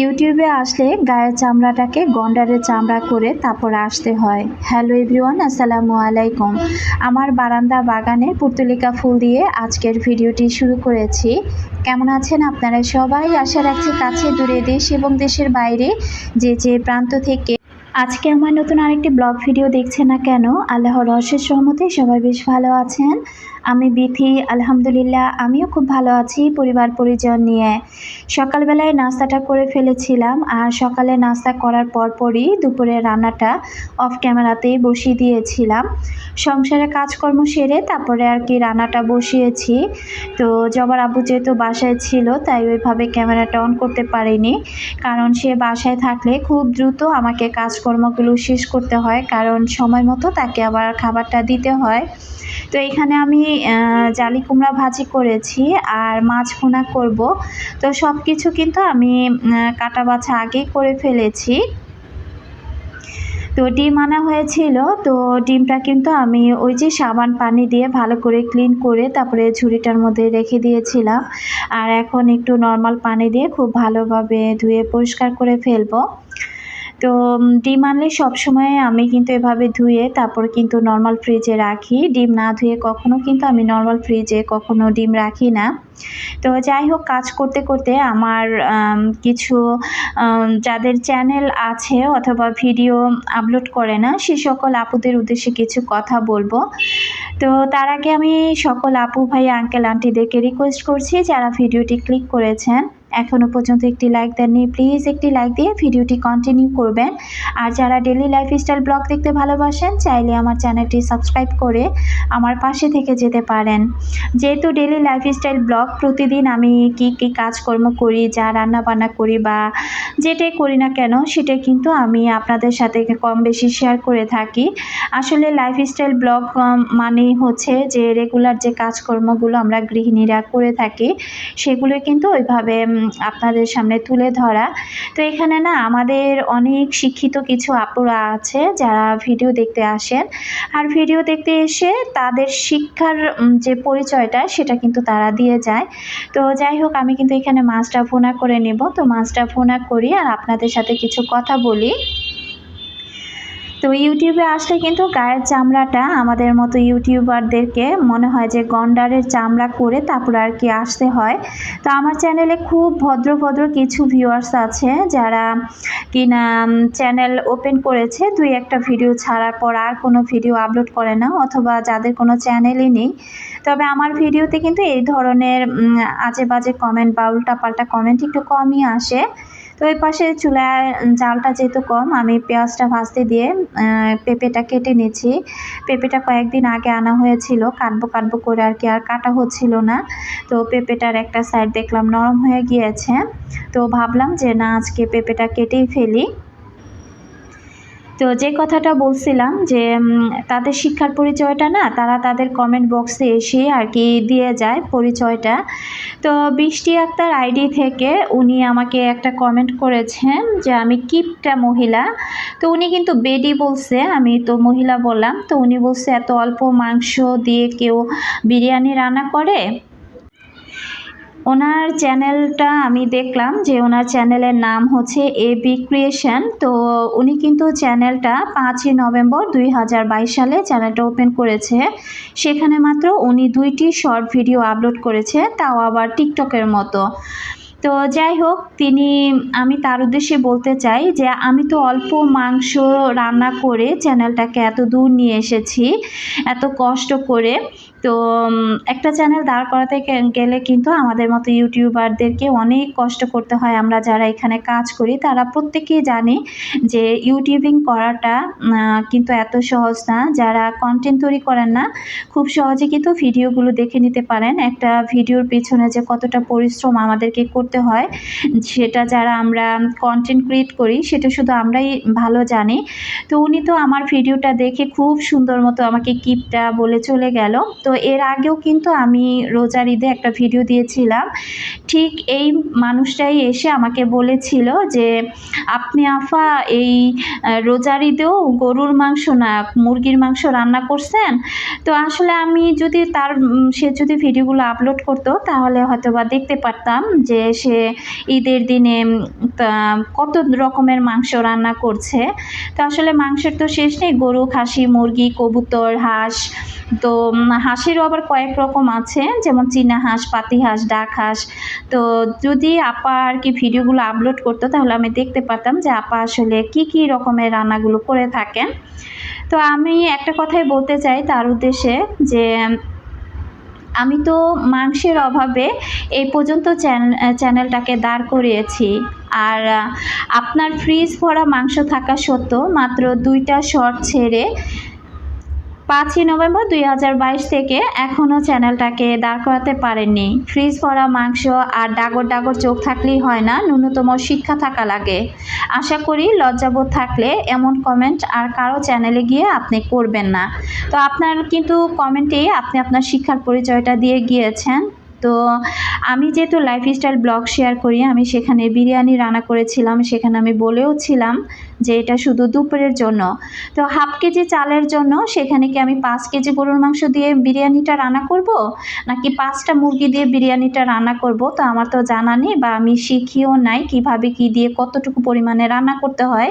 ইউটিউবে আসলে গায়ের চামড়াটাকে গন্ডারের চামড়া করে তারপর আসতে হয়। হ্যালো এভরিওয়ান, আসসালামু আলাইকুম। আমার বারান্দা বাগানে পুর্তলিকা ফুল দিয়ে আজকের ভিডিওটি শুরু করেছি। কেমন আছেন আপনারা সবাই? আশা রাখছি কাছে, দূরে দেশ এবং দেশের বাইরে যে যে প্রান্ত থেকে আজকে আমার নতুন আরেকটি ব্লগ ভিডিও দেখছে না কেন? আল্লাহর রহস্যের সহমতে সবাই বেশ ভালো আছেন। আমি বিথি, আলহামদুলিল্লাহ, আমিও খুব ভালো আছি পরিবার, পরিজন নিয়ে। সকালবেলায় নাস্তাটা করে ফেলেছিলাম আর সকালে নাস্তা করার পরপরই দুপুরে রান্নাটা অফ ক্যামেরাতেই বসিয়ে দিয়েছিলাম। সংসারে কাজকর্ম সেরে তারপরে আর কি রান্নাটা বসিয়েছি। তো জবার আব্বু যেহেতু বাসায় ছিল, তাই ওইভাবে ক্যামেরাটা অন করতে পারিনি। কারণ সে বাসায় থাকলে খুব দ্রুত আমাকে কাজকর্মগুলো শেষ করতে হয়, কারণ সময় মতো তাকে আবার খাবারটা দিতে হয়। তো এখানে আমি জালি কুমড়া ভাজি করেছি আর মাছ ভুনা করব। তো সব কিছু কিন্তু আমি কাটা বাছা আগেই করে ফেলেছি। তো ডিম আনা হয়েছিল, তো ডিমটা কিন্তু আমি ওই যে সাবান পানি দিয়ে ভালো করে ক্লিন করে তারপরে ঝুড়িটার মধ্যে রেখে দিয়েছিলাম। আর এখন একটু নর্মাল পানি দিয়ে খুব ভালোভাবে ধুয়ে পরিষ্কার করে ফেলব। তো ডিম আনলে সবসময় আমি কিন্তু এভাবে ধুয়ে তারপর কিন্তু নর্মাল ফ্রিজে রাখি। ডিম না ধুয়ে কখনো কিন্তু আমি নর্মাল ফ্রিজে কখনো ডিম রাখি না। তো যাই হোক, কাজ করতে করতে আমার কিছু যাদের চ্যানেল আছে অথবা ভিডিও আপলোড করে না, সে সকল আপুদের উদ্দেশ্যে কিছু কথা বলব। তো তার আগে আমি সকল আপু, ভাই আঙ্কেল আন্টিদেরকে রিকোয়েস্ট করছি যারা ভিডিওটি ক্লিক করেছেন। এখনও পর্যন্ত একটি লাইক দেননি প্লিজ একটি লাইক দিয়ে ভিডিওটি কন্টিনিউ করবেন। আর যারা ডেলি লাইফস্টাইল ব্লগ দেখতে ভালোবাসেন, চাইলে আমার চ্যানেলটি সাবস্ক্রাইব করে আমার পাশে থেকে যেতে পারেন। যেহেতু ডেলি লাইফস্টাইল ব্লগ প্রতিদিন আমি কি কি কাজকর্ম করি, যা রান্না বান্না করি বা যেটাই করি না কেন সেটা কিন্তু আমি আপনাদের সাথে কম বেশি শেয়ার করে থাকি। আসলে লাইফস্টাইল ব্লগ মানেই হচ্ছে যে রেগুলার যে কাজকর্মগুলো আমরা গৃহিণীরা করে থাকি, সেগুলো কিন্তু ওইভাবে আপনাদের সামনে তুলে ধরা। তো এখানে না আমাদের অনেক শিক্ষিত কিছু আপুরা আছে যারা ভিডিও দেখতে আসেন। আর ভিডিও দেখতে এসে তাদের শিক্ষার যে পরিচয়টা সেটা কিন্তু তারা দিয়ে যায়। তো যাই হোক, আমি কিন্তু এখানে মাছটা ফোনা করে নেব। তো মাছটা ফোনা করি আর আপনাদের সাথে কিছু কথা বলি। তো ইউটিউবে আসলে কিন্তু গায়ের চামড়াটা আমাদের মতো ইউটিউবারদেরকে মনে হয় যে গন্ডারের চামড়া করে তারপর আর কি আসতে হয়। তো আমার চ্যানেলে খুব ভদ্র ভদ্র কিছু ভিউয়ার্স আছে যারা কিনা চ্যানেল ওপেন করেছে। দুই একটা ভিডিও ছাড়ার পর আর কোনো ভিডিও আপলোড করে না অথবা যাদের কোনো চ্যানেলই নেই। তবে আমার ভিডিওতে কিন্তু এই ধরনের আজে বাজে কমেন্ট বা উল্টাপাল্টা কমেন্ট একটু কমই আসে। তো ওই পাশে চুলায় জালটা যেহেতু কম, আমি পেঁয়াজটা ভাজতে দিয়ে পেঁপেটা কেটে নিয়েছি পেঁপেটা কয়েকদিন আগে আনা হয়েছিল, কাটবো কাটবো করে আর কি, আর কাটা হচ্ছিল না। তো পেঁপেটার একটা সাইড দেখলাম, নরম হয়ে গিয়েছে। তো ভাবলাম যে না, আজকে পেঁপেটা কেটেই ফেলি। তো যে কথাটা বলছিলাম যে তাদের শিক্ষার পরিচয়টা না, তারা তাদের কমেন্ট বক্সে এসে আর কি দিয়ে যায় পরিচয়টা। তো বৃষ্টি আক্তার আইডি থেকে উনি আমাকে একটা কমেন্ট করেছেন যে, আমি কিপটা মহিলা। তো উনি কিন্তু বেডি বলছে, আমি তো মহিলা বললাম। তো উনি বলছে, এত অল্প মাংস দিয়ে কেউ বিরিয়ানি রান্না করে? ওনার চ্যানেলটা আমি দেখলাম যে ওনার চ্যানেলের নাম হচ্ছে এ বি ক্রিয়েশন। তো উনি কিন্তু চ্যানেলটা পাঁচই নভেম্বর দুই হাজার বাইশ সালে চ্যানেলটা ওপেন করেছে। সেখানে মাত্র উনি দুইটি শর্ট ভিডিও আপলোড করেছে, তাও আবার টিকটকের মতো। তো যাই হোক, তিনি, আমি তার উদ্দেশ্যে বলতে চাই যে আমি তো অল্প মাংস রান্না করে চ্যানেলটাকে এত দূর নিয়ে এসেছি, এত কষ্ট করে। তো একটা চ্যানেল দাঁড় করাতে গেলে কিন্তু আমাদের মতো ইউটিউবারদেরকে অনেক কষ্ট করতে হয়। আমরা যারা এখানে কাজ করি, তারা প্রত্যেকেই জানি যে ইউটিউবিং করাটা কিন্তু এত সহজ না। যারা কন্টেন্ট তৈরি করেন না, খুব সহজে কিন্তু ভিডিওগুলো দেখে নিতে পারেন। একটা ভিডিওর পেছনে যে কতটা পরিশ্রম আমাদেরকে করতে হয়, সেটা যারা আমরা কন্টেন্ট ক্রিয়েট করি, সেটা শুধু আমরাই ভালো জানি। তো উনি তো আমার ভিডিওটা দেখে খুব সুন্দর মতো আমাকে কিপটা বলে চলে গেল। তো এর আগেও কিন্তু আমি রোজার ঈদে একটা ভিডিও দিয়েছিলাম। ঠিক এই মানুষটাই এসে আমাকে বলেছিল যে আপনি আফা এই রোজার ঈদেও গরুর মাংস না মুরগির মাংস রান্না করছেন? তো আসলে আমি যদি তার সে যদি ভিডিওগুলো আপলোড করতো তাহলে হয়তো বা দেখতে পারতাম যে সে ঈদের দিনে কত রকমের মাংস রান্না করছে। তো আসলে মাংসের তো শেষ নেই গরু খাসি মুরগি কবুতর হাঁস তো উম, হাঁসেরও আবার কয়েক রকম আছে, যেমন চীনা হাঁস, পাতি হাঁস, ডাক হাঁস। তো যদি আপা আর কি ভিডিওগুলো আপলোড করতো, তাহলে আমি দেখতে পারতাম যে আপা আসলে কি কি রকমের রান্নাগুলো করে থাকেন। তো আমি একটা কথাই বলতে চাই তার উদ্দেশ্যে যে, আমি তো মাংসের অভাবে এই পর্যন্ত চ্যানেল চ্যানেলটাকে দাঁড় করিয়েছি। আর, আপনার ফ্রিজ ভরা মাংস থাকা সত্ত্বেও মাত্র দুইটা শর্ট ছেড়ে পাঁচই নভেম্বর দুই হাজার বাইশ থেকে এখনও চ্যানেলটাকে দাঁড় করাতে পারেননি। ফ্রিজ ভরা মাংস আর ডাগর ডাগর চোখ থাকলেই হয় না, ন্যূনতম শিক্ষা থাকা লাগে। আশা করি লজ্জাবোধ থাকলে এমন কমেন্ট আর কারও চ্যানেলে গিয়ে আপনি করবেন না। তো আপনার কিন্তু কমেন্টে আপনি আপনার শিক্ষার পরিচয়টা দিয়ে গিয়েছেন। তো আমি যেহেতু লাইফস্টাইল ব্লগ শেয়ার করি, আমি সেখানে বিরিয়ানি রান্না করেছিলাম, সেখানে আমি বলেও ছিলাম যে এটা শুধু দুপুরের জন্য। তো হাফ কেজি চালের জন্য সেখানে কি আমি পাঁচ কেজি গরুর মাংস দিয়ে বিরিয়ানিটা রান্না করব, নাকি পাঁচটা মুরগি দিয়ে বিরিয়ানিটা রান্না করব? তো আমার তো জানা নেই বা আমি শিখিও নাই কীভাবে কি দিয়ে কতটুকু পরিমাণে রান্না করতে হয়।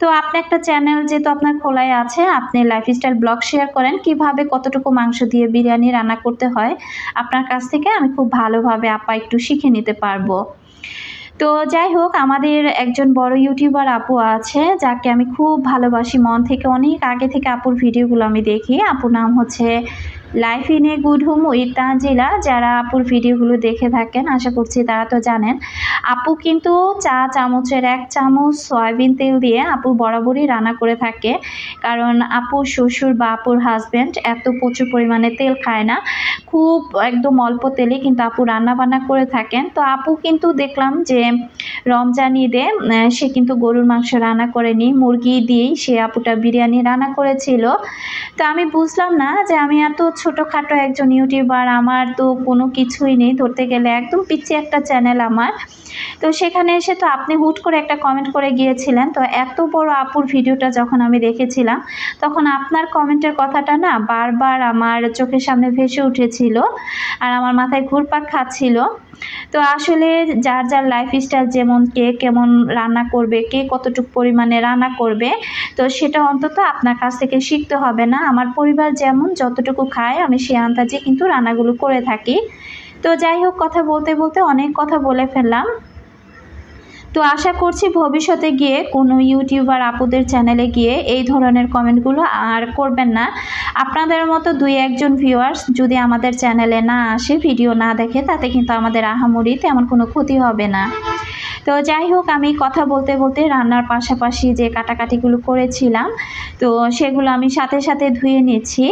তো আপনি একটা চ্যানেল যেহেতু আপনার খোলাই আছে, আপনি লাইফস্টাইল ব্লগ শেয়ার করেন কীভাবে কতটুকু মাংস দিয়ে বিরিয়ানি রান্না করতে হয় আপনার কাছ থেকে। আমি খুব ভালোভাবে আপা একটু শিখে নিতে পারব। তো যাই হোক, আমাদের একজন বড় ইউটিউবার আপু আছে, যাকে আমি খুব ভালোবাসি। মন থেকে অনেক আগে থেকে আপুর ভিডিওগুলো আমি দেখি। আপুর নাম হচ্ছে life in a good home with Tajila যারা আপুর ভিডিওগুলো দেখে থাকেন, আশা করছি তারা তো জানেন। আপু কিন্তু চা চামচের এক চামচ সয়াবিন তেল দিয়ে আপু বরাবরই রান্না করে থাকে। কারণ আপুর শ্বশুর বা আপুর হাজব্যান্ড এত প্রচুর পরিমাণে তেল খায় না। খুব একদম অল্প তেলে কিন্তু আপু রান্না বান্না করে থাকেন। তো আপু কিন্তু দেখলাম যে রমজান ঈদে সে কিন্তু গরুর মাংস রান্না করেনি। মুরগি দিয়েই সে আপুটা বিরিয়ানি রান্না করেছিল। তো আমি বুঝলাম না যে আমি এত ছোটোখাটো একজন ইউটিউবার, আমার তো কোনো কিছুই নেই ধরতে গেলে, একদম পিছিয়ে একটা চ্যানেল আমার। তো সেখানে এসে তো আপনি হুট করে একটা কমেন্ট করে গিয়েছিলেন, তো এত বড় আপুর ভিডিওটা যখন আমি দেখেছিলাম, তখন আপনার কমেন্টের কথাটা না বারবার আমার চোখের সামনে ভেসে উঠেছিল, আর আমার মাথায় ঘুরপাক খাচ্ছিল। তো আসলে যার যার লাইফ স্টাইল যেমন কে কেমন রান্না করবে, কে কতটুকু পরিমাণে রান্না করবে, তো সেটা অন্তত আপনার কাছ থেকে শিখতে হবে না। আমার পরিবার যেমন যতটুকু খায়, আমি সে আন্দাজে কিন্তু রান্নাগুলো করে থাকি। তো যাই হোক, কথা বলতে বলতে অনেক কথা বলে ফেললাম। তো আশা করছি ভবিষ্যতে গিয়ে কোনো ইউটিউবার আপুদের চ্যানেলে গিয়ে এই ধরনের কমেন্টগুলো আর করবেন না। আপনাদের মতো দুই একজন ভিউয়ার্স যদি আমাদের চ্যানেলে না আসে, ভিডিও না দেখে, তাতে কিন্তু আমাদের আহামরি তেমন কোনো ক্ষতি হবে না। তো যাই হোক, আমি কথা বলতে বলতে রান্নার পাশাপাশি যে কাটাকাটিগুলো করেছিলাম, তো সেগুলো আমি সাথে সাথে ধুয়ে নিচ্ছি।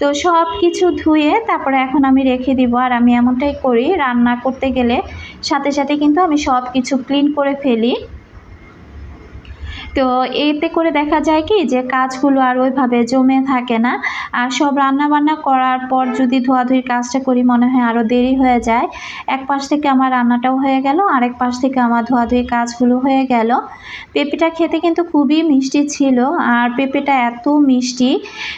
তো সব কিছু ধুয়ে তারপরে এখন আমি রেখে দিব। আর আমি এমনটাই করি, রান্না করতে গেলে সাথে সাথে কিন্তু আমি সব কিছু ক্লিন করে ফেলি। তো এতে করে দেখা যায় কি যে কাজগুলো আর ওইভাবে জমে থাকে না। আর সব রান্না বান্না করার পর যদি ধোয়াধুয়ির কাজটা করি মনে হয় আরও দেরি হয়ে যায়। এক পাশ থেকে আমার রান্নাটাও হয়ে গেল, আরেক পাশ থেকে আমার ধোয়াধুয়ি কাজগুলো হয়ে গেল। পেঁপেটা খেতে কিন্তু খুবই মিষ্টি ছিল, আর পেঁপেটা এত মিষ্টি।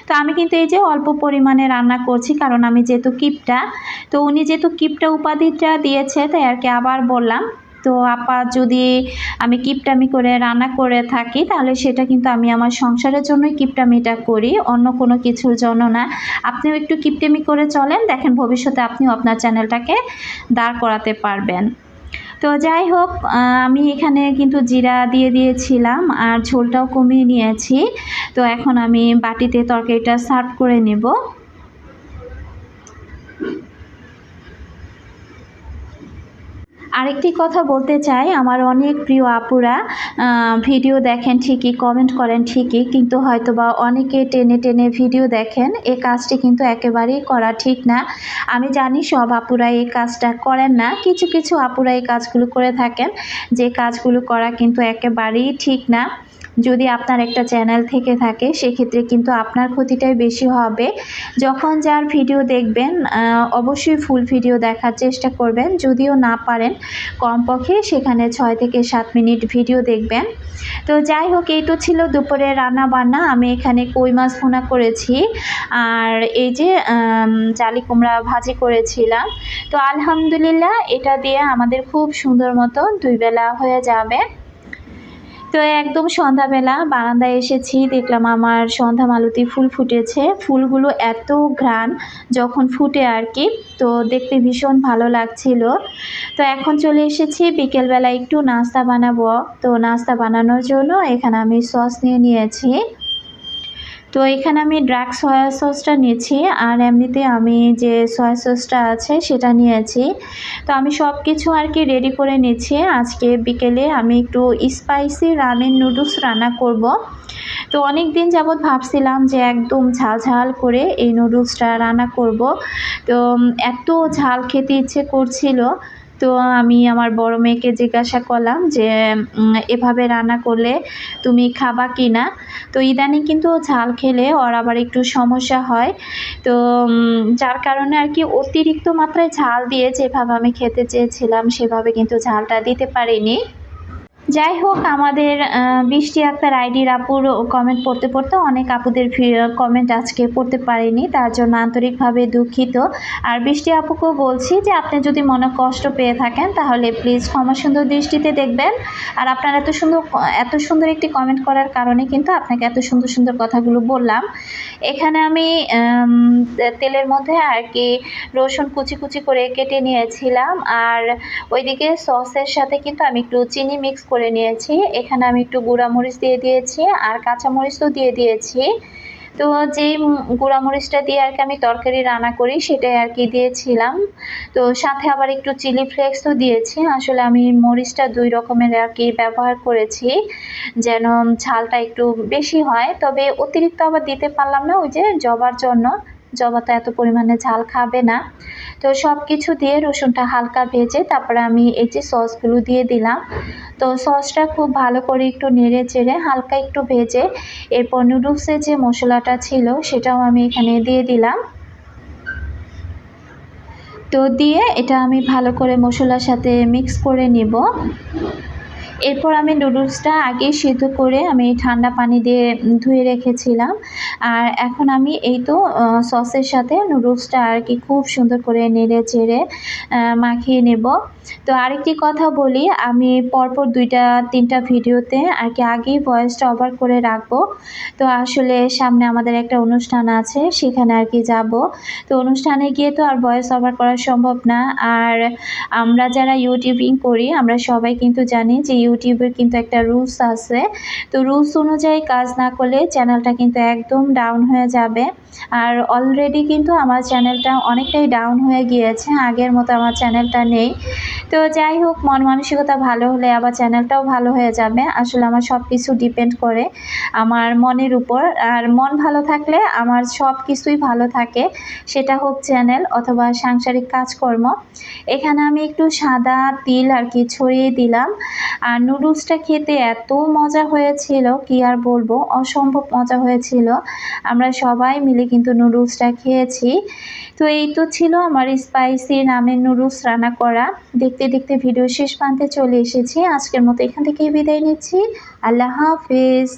তো আমি কিন্তু এই যে অল্প পরিমাণে রান্না করছি, কারণ আমি যেহেতু কিপটা, তো উনি যেহেতু কিপটা উপাধিটা দিয়েছে, তাই আর কি আবার বললাম। তো আপা যদি আমি কিপটামি করে রান্না করে থাকি, তাহলে সেটা কিন্তু আমি আমার সংসারের জন্যই কিপটামিটা করি, অন্য কোনো কিছুর জন্য না। আপনিও একটু কিপটামি করে চলেন, দেখেন ভবিষ্যতে আপনিও আপনার চ্যানেলটাকে দাঁড় করাতে পারবেন। তো যাই হোক আমি এখানে কিন্তু জিরা দিয়ে দিয়েছিলাম আর ঝোলটাও কমিয়ে নিয়েছি। তো এখন আমি বাটিতে তরকারিটা সার্ভ করে নেব। আরেকটি কথা বলতে চাই, আমার অনেক প্রিয় আপুরা ভিডিও দেখেন ঠিকই কমেন্ট করেন ঠিকই, কিন্তু হয়তো বা অনেকে টেনে টেনে ভিডিও দেখেন, এ কাজটি কিন্তু একেবারেই করা ঠিক না। আমি জানি সব আপুরা এই কাজটা করেন না, কিছু কিছু আপুরা এই কাজগুলো করে থাকেন, যে কাজগুলো করা কিন্তু একেবারেই ঠিক না। যদি আপনার একটা চ্যানেল থেকে থাকে, সেক্ষেত্রে কিন্তু আপনার ক্ষতিটাই বেশি হবে। যখন যার ভিডিও দেখবেন অবশ্যই ফুল ভিডিও দেখার চেষ্টা করবেন। যদিও না পারেন, কমপক্ষে সেখানে ছয় থেকে সাত মিনিট ভিডিও দেখবেন। তো যাই হোক, এই তো ছিল দুপুরে রান্না বান্না আমি এখানে কই মাছ ভুনা করেছি। আর এই যে জালি কুমড়া ভাজি করেছিলাম। তো আলহামদুলিল্লাহ, এটা দিয়ে আমাদের খুব সুন্দর মতো দুই বেলা হয়ে যাবে। তো একদম সন্ধ্যাবেলা বারান্দায় এসেছি, দেখলাম আমার সন্ধ্যা মালতি ফুল ফুটেছে। ফুলগুলো এত ঘ্রাণ যখন ফুটে আর কি, তো দেখতে ভীষণ ভালো লাগছিল। তো এখন চলে এসেছি, বিকেলবেলা একটু নাস্তা বানাবো। তো নাস্তা বানানোর জন্য এখানে আমি সস নিয়ে নিয়েছি। তো এখানে আমি ড্রাক সয়া সসটা নিয়েছি, আর এমনিতে আমি যে সয়া সসটা আছে সেটা নিয়েছি। তো আমি সব কিছু আর কি রেডি করে নিচ্ছি আজকে বিকেলে আমি একটু স্পাইসি রামেন নুডলস রান্না করব। তো অনেক দিন যাবৎ ভাবছিলাম যে একদম ঝাল ঝাল করে এই নুডলসটা রান্না করব। তো এত ঝাল খেতে ইচ্ছে করছিল। তো আমি আমার বড় মেয়েকে জিজ্ঞাসা করলাম যে এভাবে রান্না করলে তুমি খাবা কি না তো ইদানিং কিন্তু ঝাল খেলে, ওর আবার একটু সমস্যা হয়। তো যার কারণে আর কি অতিরিক্ত মাত্রায় ঝাল দিয়ে যেভাবে আমি খেতে চেয়েছিলাম, সেভাবে কিন্তু ঝালটা দিতে পারিনি। যাই হোক আমাদের বৃষ্টি আক্তার আইডির আপুর কমেন্ট পড়তে পড়তে অনেক আপুদের কমেন্ট আজকে পড়তে পারিনি, তার জন্য আন্তরিকভাবে দুঃখিত। আর বৃষ্টি আপুকেও বলছি যে, আপনি যদি মনে কষ্ট পেয়ে থাকেন, তাহলে প্লিজ ক্ষমা সুন্দর দৃষ্টিতে দেখবেন। আর আপনার এত সুন্দর এত সুন্দর একটি কমেন্ট করার কারণে কিন্তু আপনাকে এত সুন্দর সুন্দর কথাগুলো বললাম। এখানে আমি তেলের মধ্যে আর কি রসুন কুচি কুচি করে কেটে নিয়েছিলাম। আর ওইদিকে সসের সাথে কিন্তু আমি একটু চিনি মিক্স করে নিয়েছি। এখানে আমি একটু গুঁড়ামরিচ দিয়ে দিয়েছি আর কাঁচামরিচ তো দিয়ে দিয়েছি। তো যে গুঁড়ামরিচটা দিয়ে আর কি আমি তরকারি রান্না করি সেটাই আর কি দিয়েছিলাম। তো সাথে আবার একটু চিলি ফ্লেক্সও দিয়েছি। আসলে আমি মরিচটা দুই রকমের আর কি ব্যবহার করেছি, যেন ঝালটা একটু বেশি হয়। তবে অতিরিক্ত আবার দিতে পারলাম না, ওই যে জবার জন্য। জবা তো এত পরিমাণে ঝাল খাবে না। তো সব কিছু দিয়ে রসুনটা হালকা ভেজে তারপরে আমি এই যে সসগুলো দিয়ে দিলাম। তো সসটা খুব ভালো করে একটু নেড়ে চেড়ে হালকা একটু ভেজে এরপর নুডলসের যে মশলাটা ছিল সেটাও আমি এখানে দিয়ে দিলাম। তো দিয়ে এটা আমি ভালো করে মশলার সাথে মিক্স করে নিব। এরপর আমি নুডলসটা আগে সিদ্ধ করে আমি ঠান্ডা পানি দিয়ে ধুয়ে রেখেছিলাম। আর এখন আমি এই তো সসের সাথে নুডলসটা আর কি খুব সুন্দর করে নেড়ে চেড়ে মাখিয়ে নেব। তো আরেকটি কথা বলি, আমি পরপর দুইটা, তিনটা ভিডিওতে আর কি আগেই ভয়েসটা ওভার করে রাখব। তো আসলে সামনে আমাদের একটা অনুষ্ঠান আছে, সেখানে আর কি যাব। তো অনুষ্ঠানে গিয়ে তো আর ভয়েস ওভার করা সম্ভব না। আর আমরা যারা ইউটিউবিং করি, আমরা সবাই কিন্তু জানি যে ইউটিউবের কিন্তু একটা রুলস আছে। তো রুলস অনুযায়ী কাজ না করলে চ্যানেলটা কিন্তু একদম ডাউন হয়ে যাবে। আর অলরেডি কিন্তু আমার চ্যানেলটা অনেকটাই ডাউন হয়ে গিয়েছে। আগের মতো আমার চ্যানেলটা নেই। তো যাই হোক, মন মানসিকতা ভালো হলে আবার চ্যানেলটাও ভালো হয়ে যাবে। আসলে আমার সব কিছু ডিপেন্ড করে আমার মনের উপর। আর মন ভালো থাকলে আমার সব কিছুই ভালো থাকে। সেটা হোক চ্যানেল অথবা সাংসারিক কাজকর্ম। এখানে আমি একটু সাদা তিল আর কি ছড়িয়ে দিলাম। আর নুডলসটা খেতে এত মজা হয়েছিল, কি আর বলব? অসম্ভব মজা হয়েছিল। আমরা সবাই মিলে কিন্তু নুডলসটা খেয়েছি। তো এই তো ছিল আমার স্পাইসি নামের নুডলস রান্না করা। দেখতে দেখতে ভিডিও শেষ প্রান্তে চলে এসেছি। আজকের মতো এখান থেকেই বিদায় নিচ্ছি। আল্লাহ হাফিজ।